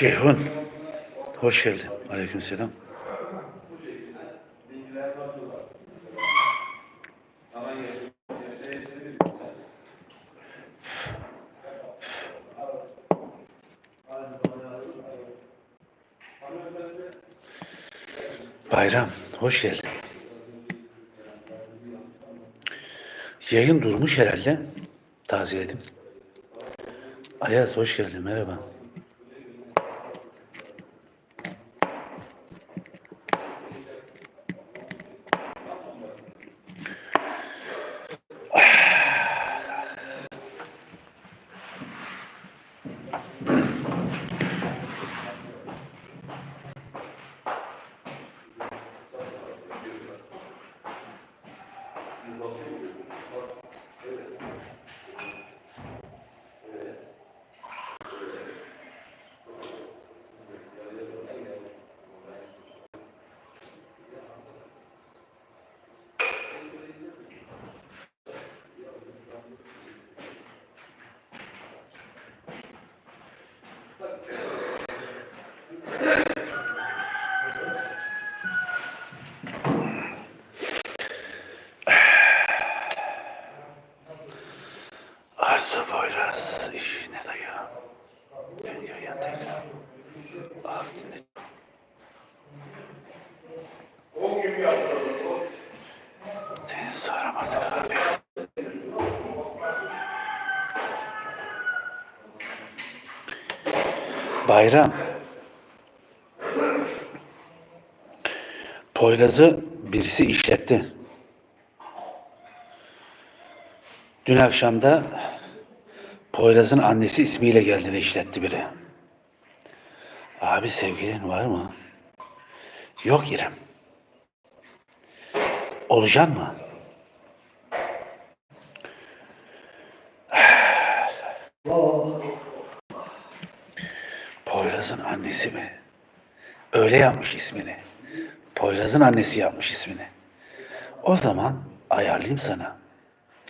Ceyhun, Hoş geldin. Bilmiyorlar. Hanımefendi Bayram, hoş geldin. Yayın durmuş herhalde. Tazeledim. Ayaz hoş geldin. Merhaba. Arzu Boyraz işi ne dayı? Dünyaya tekrar. Az dinle. o gibi yaptılar. O Seni soramadık abi. Bayram. Poyraz'ı birisi işletti. Dün akşam da Poyraz'ın annesi ismiyle geldi işletti biri. Abi sevgilin var mı? Yok İrem. Olacaksın mı? Poyraz'ın annesi mi? Öyle yapmış ismini. Poyraz'ın annesi yapmış ismini. O zaman ayarlayayım sana.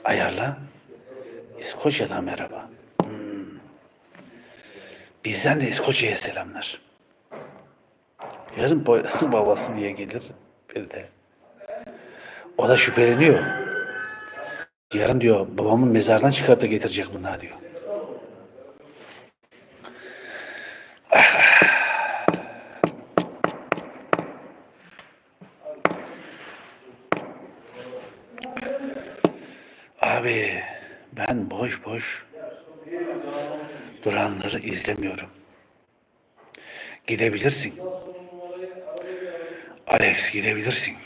Ayarla. İskoçya'dan merhaba. Hmm. Bizden de İskoçya'ya selamlar. Yarın Poyraz'ın babası diye gelir bir de. O da şüpheleniyor. Yarın diyor babamın mezardan çıkarıp da getirecek bunlar diyor. Abi ben boş boş duranları izlemiyorum. Gidebilirsin. Alex gidebilirsin.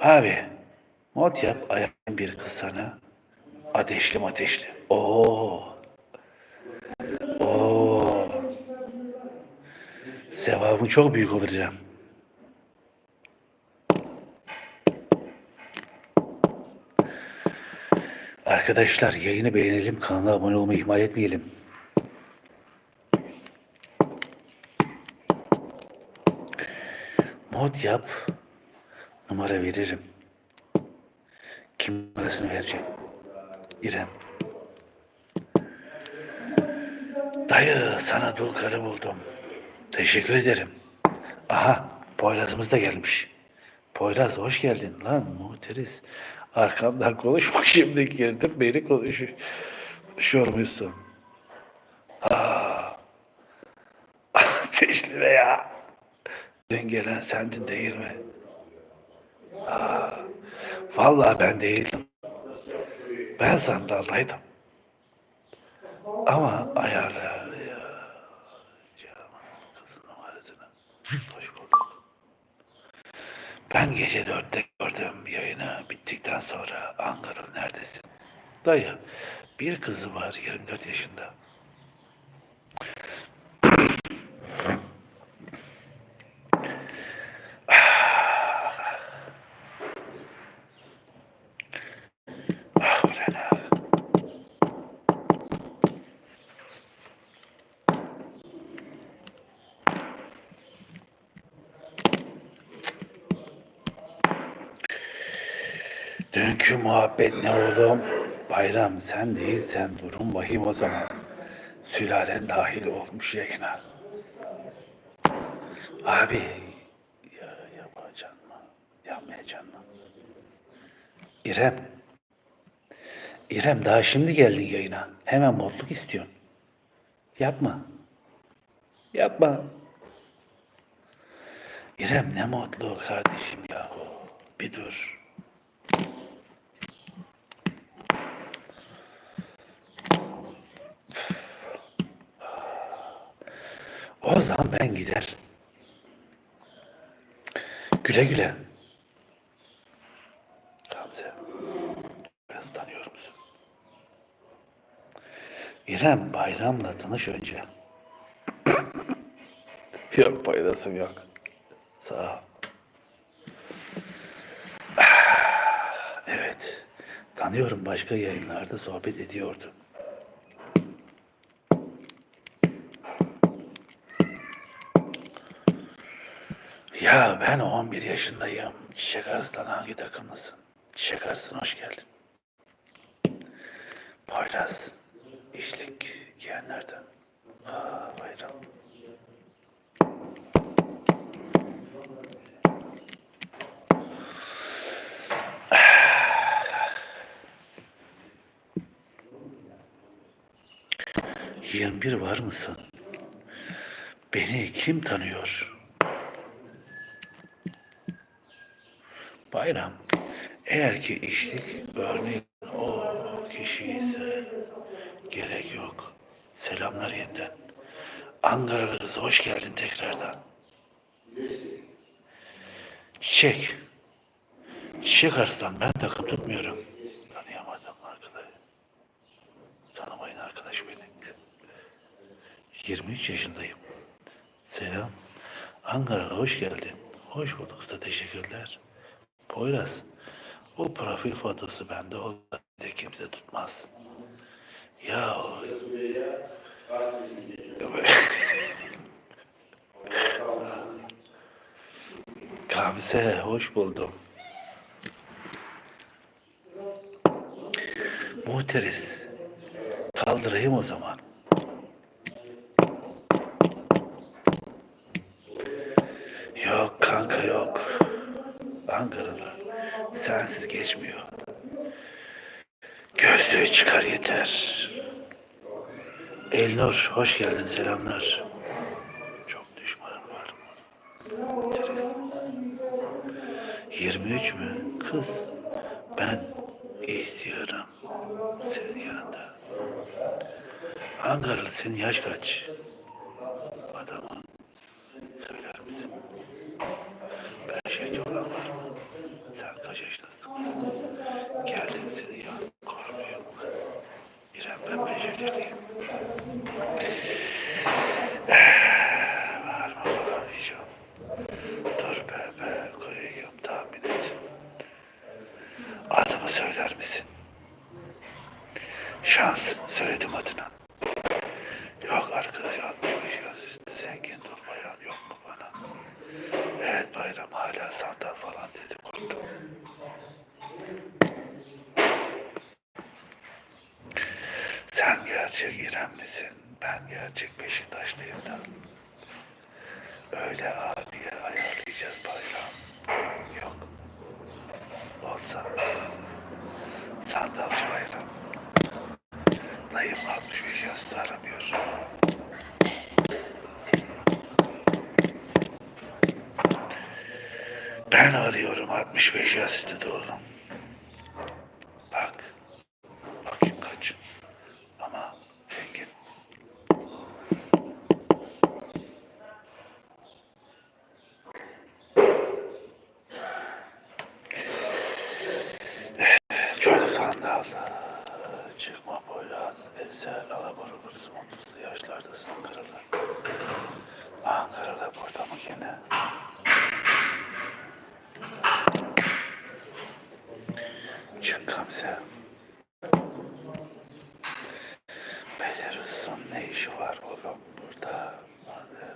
Abi mod yap ayağın bir kız sana. Ateşli ateşli. Oo. Sevabın çok büyük canım. Arkadaşlar yayını beğenelim, kanala abone olmayı ihmal etmeyelim. Mod yap, numara veririm. Kim numarasını vereceğim? İrem. Dayı sana dul karı buldum. Teşekkür ederim. Aha Poyraz'ımız da gelmiş. Poyraz hoş geldin lan muhteriz. Arkamdan konuşma şimdi girdim beni konuşuyor. Konuşuyormuşsun. Aa. Ateşli be ya. Dün gelen sendin değil mi? Aa. Vallahi ben değildim. Ben sandaldaydım. Ama ayarla ya. Canım, Kızın numarasını. Hoş bulduk. Ben gece dörtte gördüm yayını bittikten sonra Ankara neredesin? Dayı bir kızı var 24 yaşında. Ah ulan ah. Dünkü muhabbet ne oğlum? Bayram sen değilsen durum vahim o zaman. Sülalen dahil olmuş yayına. Abi ya yapacaksın mı? Yapmayacaksın mı? İrem. İrem daha şimdi geldin yayına. Hemen modluk istiyorsun. Yapma. Yapma. İrem ne modlu kardeşim yahu. Bir dur. O zaman ben gider. Güle güle. Gamze. Biraz tanıyor musun? İrem bayramla tanış önce. yok faydası yok. Sağ ol. Evet. Tanıyorum başka yayınlarda sohbet ediyordu. Ya ben 11 yaşındayım. Çiçek Arslan hangi takımlısın? Çiçek Arslan hoş geldin. Poyraz. işlik giyenlerden. Aa, bayram. Yirmi bir var mısın? Beni kim tanıyor? Bayram, eğer ki içtik örnek o kişi ise gerek yok. Selamlar yeniden. Ankaralı kız hoş geldin tekrardan. Çiçek. Çiçek Arslan ben takım tutmuyorum. Tanıyamadım arkadaş. Tanımayın arkadaş beni. 23 yaşındayım. Selam. Ankaralı hoş geldin. Hoş bulduk usta teşekkürler. Poyraz, o profil fotosu bende olsa de kimse tutmaz. Ya o- hoş buldum. Muhteriz. Kaldırayım o zaman. Yok kanka yok. Ankaralı sensiz geçmiyor. Gözlüğü çıkar yeter. Elnur hoş geldin selamlar. Çok düşmanın var mı? Teres. 23 mü? Kız. Ben ihtiyarım. Senin yanında. Ankaralı senin yaş kaç? Adamım. Söyler misin? Ben şehit olan var mı? Sen kaç yaşındasın kız? Geldim seni ya. Korkuyorum kız. İrem ben ben şekerliyim. Bağırma falan diyeceğim. Dur be be koyayım tahmin et. Adımı söyler misin? Şans söyledim adını. Yok arkadaş 65 yaş üstü zengin dur bayan yok mu bana? Evet bayram hala sandal falan dedi korktum. Sen gerçek İrem misin? Ben gerçek Beşiktaşlıyım da. Öyle abiye ayarlayacağız bayram. Yok. Olsa. Sandalcı bayram. Dayım 65 yaşında aramıyor. Ben arıyorum 65 yaşında oğlum. Bak. Bakayım kaç. Ama zengin. Çok sandallı. Eser alabor olursun. 30'lu yaşlardasın Ankaralı. Ankaralı burada mı gene? Çık Gamze. Belarus'un ne işi var oğlum burada? Hadi.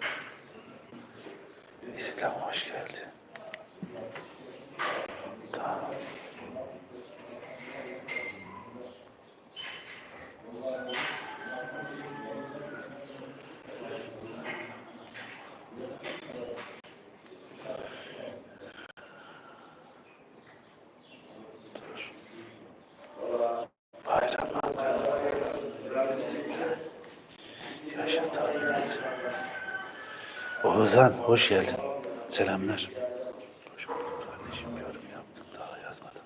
İslam hoş geldin. Tamam. Bayram Ankara'da. Yaşa tahmin et. Oğuzhan hoş geldin. Selamlar. Hoş bulduk kardeşim. Yorum yaptım daha yazmadım.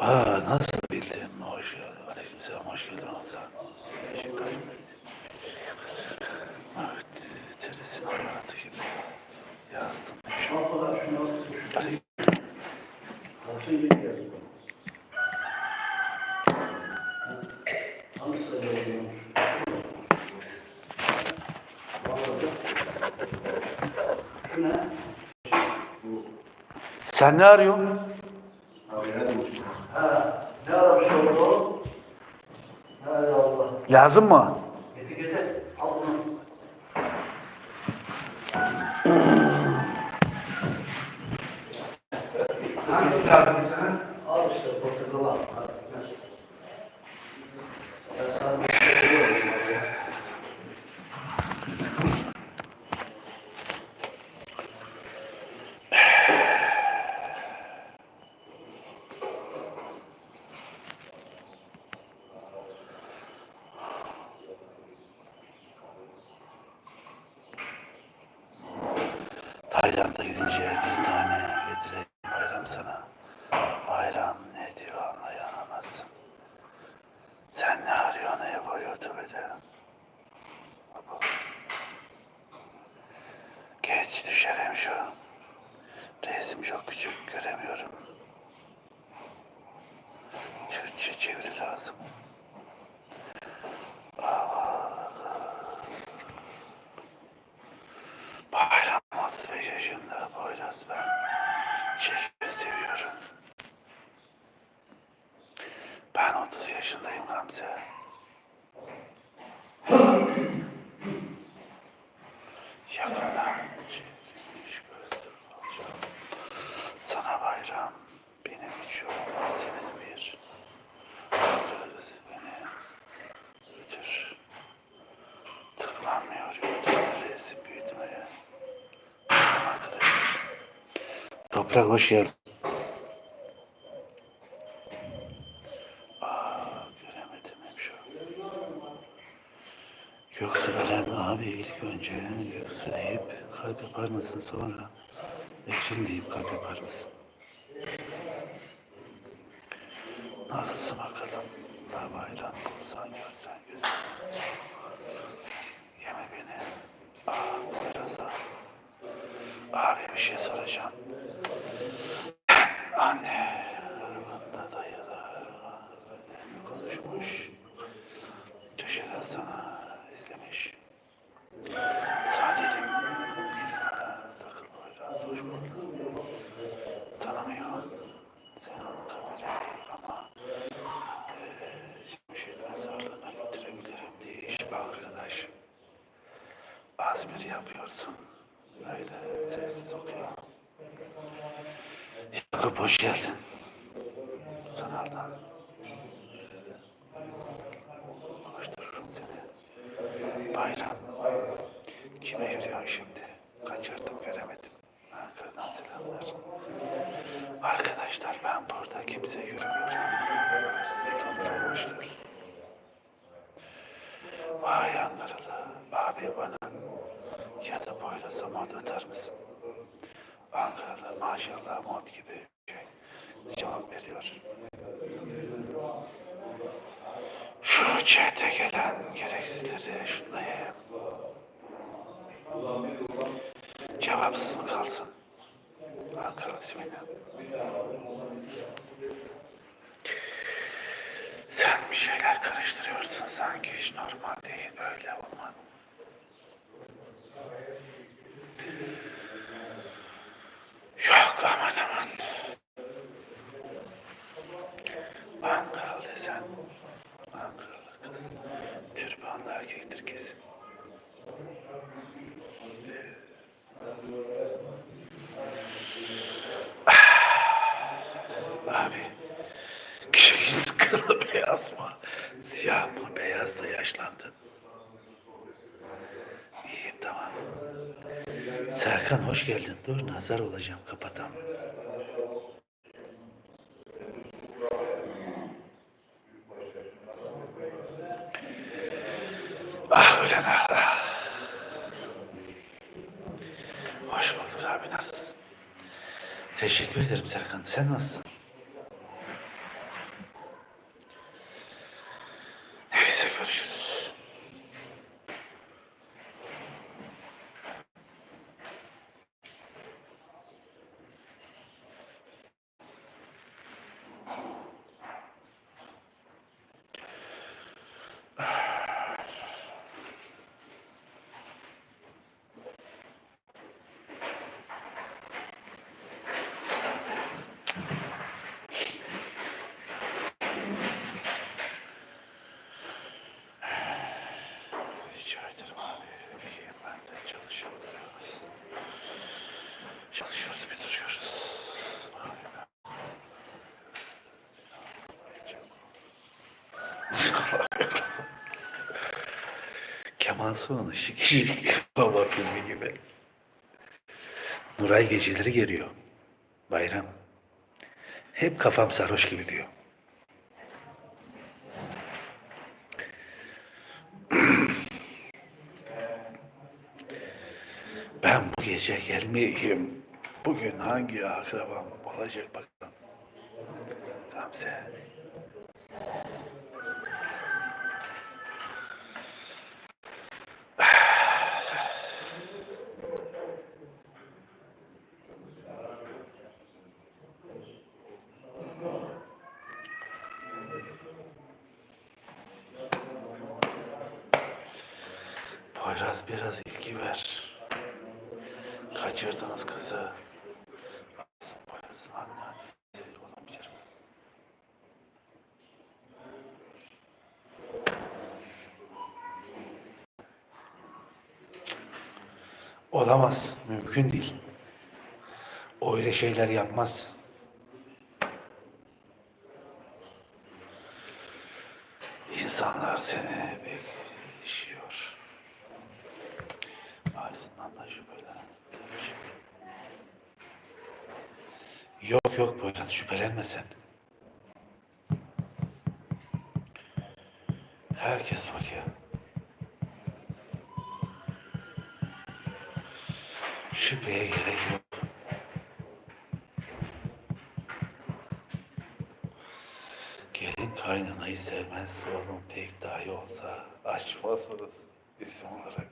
Aa nasıl bildim? Hoş geldin. Aleykümselam hoş geldin Oğuzhan. Beşiktaş Evet, Teres'in hayatı gibi yazdım. Şapkalar şunu al. Aleyküm. Kalsın yeni geldi. Hangi sırada oluyormuş? Şu ne? Sen ne arıyorsun? Ha, ne aramış oldu? Hay Allah. Lazım mı? Etikete al bunu. Hangisi lazım sana? Al işte portakal al. Artık ne? Ya sana bir şey söylüyorum ya. Tayland'a gidince bir tane getireyim bayram sana. Bayram ne diyor anlayamazsın. Sen ne arıyorsun ya bu YouTube'da? Baba. Geç düşerim şu. Resim çok küçük göremiyorum. Türkçe çeviri lazım. Bayram 35 yaşında Poyraz ben. Çekimi seviyorum. Ben 30 yaşındayım Gamze. Yakından çekilmiş gözlük alacağım. Sana bayram. Benim üç yolum var senin bir. Kaldırırız beni. Götür. Tıklanmıyor Toprak hoş geldin. Şu. Yoksa Eren abi ilk önce yoksa deyip kalp yapar mısın sonra Ekin deyip kalp yapar mısın? Nasılsın bakalım? Daha bayram bulsan görsen güzel. Yeme beni. Biraz al. Abi bir şey soracağım. Anne, arabanda dayılar benimle konuşmuş. Köşeden sana izlemiş. Sadelim. Takılma biraz hoş buldum. Tanımıyor. Sen onu kamerayı ama Cemşit mezarlığına götürebilirim diye iş arkadaş. Az bir yapıyorsun. Öyle sessiz okuyor. Yakup hoş geldin. Sanaldan. Koştururum seni. Bayram. Kime yürüyorsun şimdi? Kaçırdım göremedim. Ankara'dan selamlar. Arkadaşlar ben burada kimse yürümüyorum. Aslında hoş geldin. Vay Ankaralı. Abi bana ya da Poyraz'a mod atar mısın? Ankaralı maşallah mod gibi şey cevap veriyor. Şu chat'e gelen gereksizleri şunlayayım. Cevapsız mı kalsın? Ankara ismini. Sen bir şeyler karıştırıyorsun sanki hiç normal değil böyle olman. Yok aman aman. Ankaralı desen. Ankaralı kız. Türbanlı erkektir kesin. Abi. Kişi kılı beyaz mı? Siyah mı? Beyazsa yaşlandın. İyiyim tamam. Serkan hoş geldin. Dur nazar olacağım kapatam. Ah ulan ah, ah. Hoş bulduk abi nasılsın? Teşekkür ederim Serkan. Sen nasılsın? Neyse görüşürüz. Rica ederim abi. İyiyim ben de çalışıyor duruyoruz. Çalışıyoruz bir duruyoruz. Abi ben... Kemal Sunal'ın şık şık baba filmi gibi. Nuray geceleri geliyor. Bayram. Hep kafam sarhoş gibi diyor. Ben bu gece gelmeyeyim. Bugün hangi akrabam olacak bakalım. Gamze. Poyraz biraz ilgi ver. Kaçırdınız kızı. Poyraz'ın anneannesi olabilir mi? Olamaz. Mümkün değil. O öyle şeyler yapmaz. İnsanlar seni bekliyor. Ağzından da şüphelen. Şimdi. yok Poyraz şüphelenme sen. Herkes fakir. Şüpheye gerek yok. Gelin kaynanayı sevmez oğlum pek dahi olsa açmazsınız isim olarak.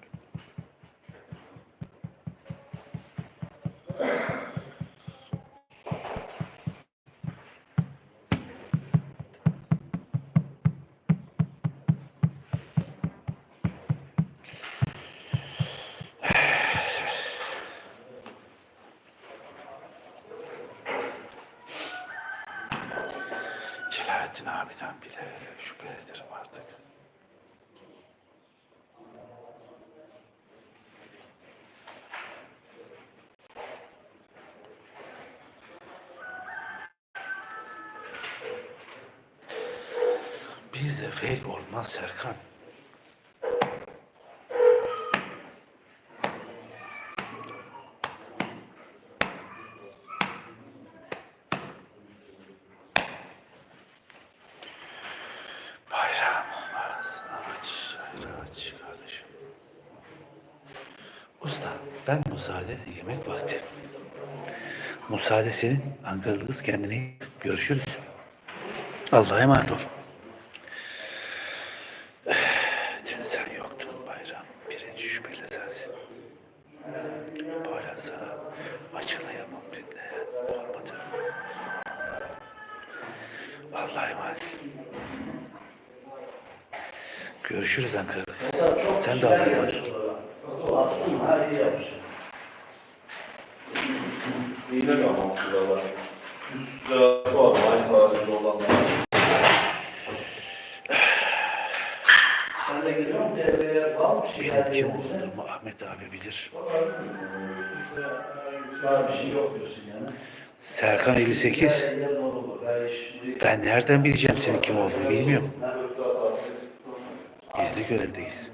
Bizde fake olmaz Serkan. Bayram olmaz. Aç, aç kardeşim. Usta, ben müsaade yemek vakti. Müsaade senin. Ankaralı kız kendine. Görüşürüz. Allah'a emanet ol. Serkan 58. Yarın olur. Ben nereden bileceğim senin kim olduğunu bilmiyorum. Gizli görevdeyiz.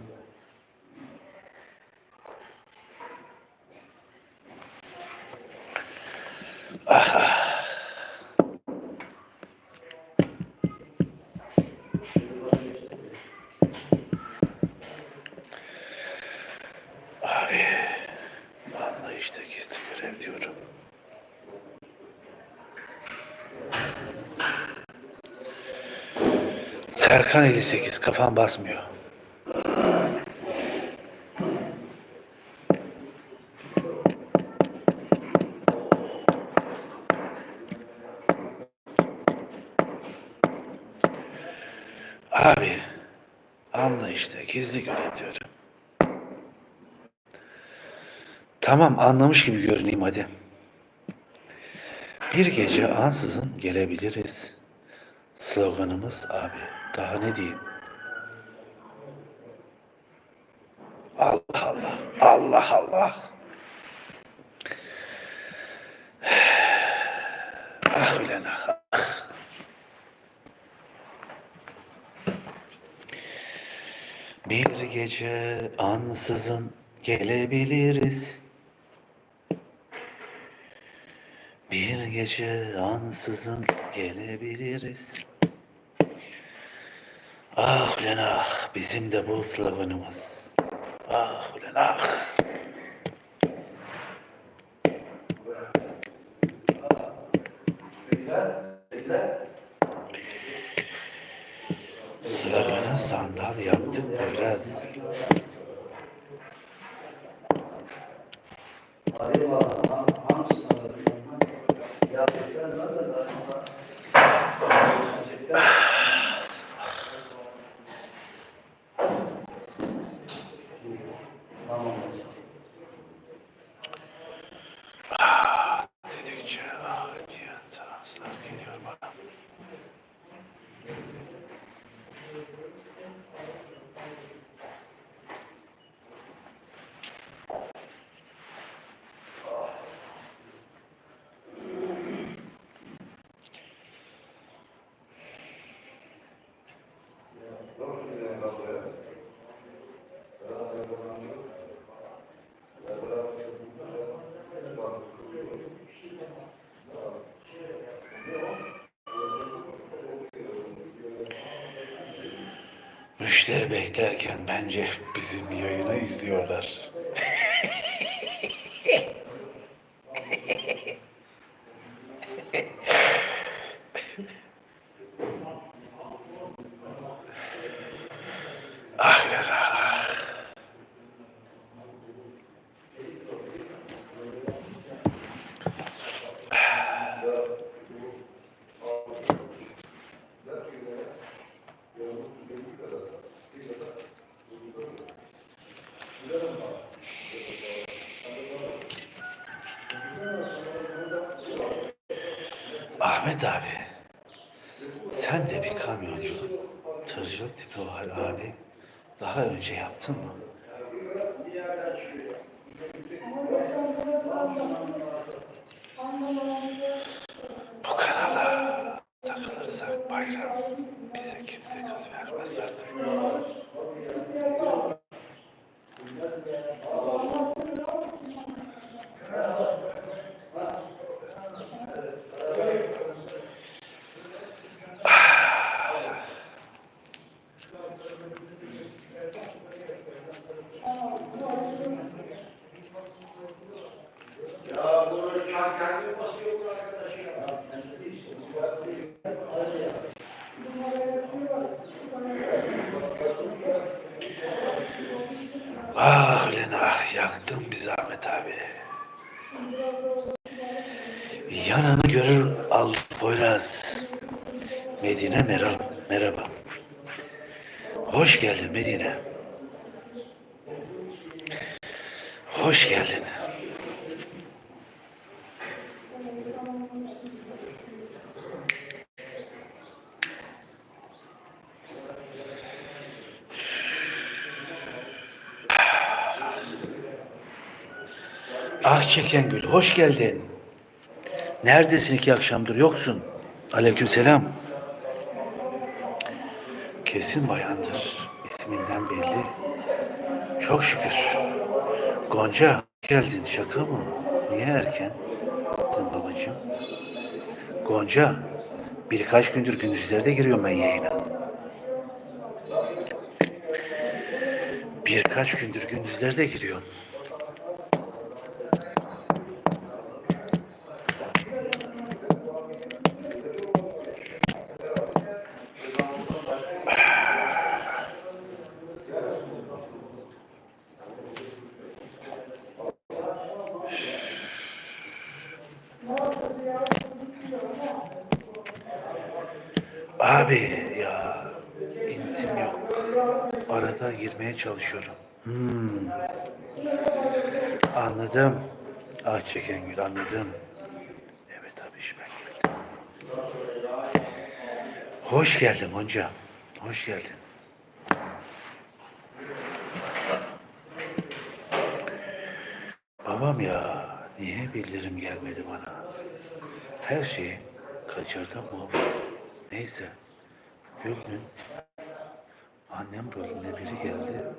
Abi, anlayışta gizli görev diyorum. Serkan 58, kafam basmıyor. Abi, anla işte gizli görev diyorum. Tamam anlamış gibi görüneyim hadi. Bir gece ansızın gelebiliriz. Sloganımız abi. Daha ne diyeyim? Allah Allah. Allah Allah. Ah ulan ah. Bir gece ansızın gelebiliriz. Bir gece ansızın gelebiliriz. Ah ulan ah, bizim de bu sloganımız. Ah ulan ah. Sloganı sandal yaptık biraz. Arayayım Müşteri beklerken bence bizim yayını izliyorlar. ah lan ah. Ahmet abi, sen de bir kamyonculuk, tırcılık tipi var abi. Daha önce yaptın mı? Bu kanala takılırsak bayram bize kimse kız vermez artık. Ya bunu kendi kendi basıyor bu arkadaş ya. Ah ulan ah yaktın bizi Ahmet abi. Yanını görür al Poyraz. Medine merhaba. merhaba. Hoş geldin Medine. Hoş geldin. Ah Çekengül, hoş geldin. Neredesin iki akşamdır yoksun? Aleykümselam. Kesin bayandır. İsminden belli. Çok şükür. Gonca, geldin. Şaka mı? Niye erken? Sen babacığım. Gonca, birkaç gündür gündüzlerde giriyorum ben yayına. Birkaç gündür gündüzlerde giriyorum. Abi ya intim yok. Arada girmeye çalışıyorum. Hmm. Anladım. Ah Çekengül anladım. Evet abi iş ben geldim. Hoş geldin Gonca. Hoş geldin. Babam ya niye bildirim gelmedi bana? Her şeyi kaçırdım mı? Neyse. Gülgün annem rolüne biri geldi.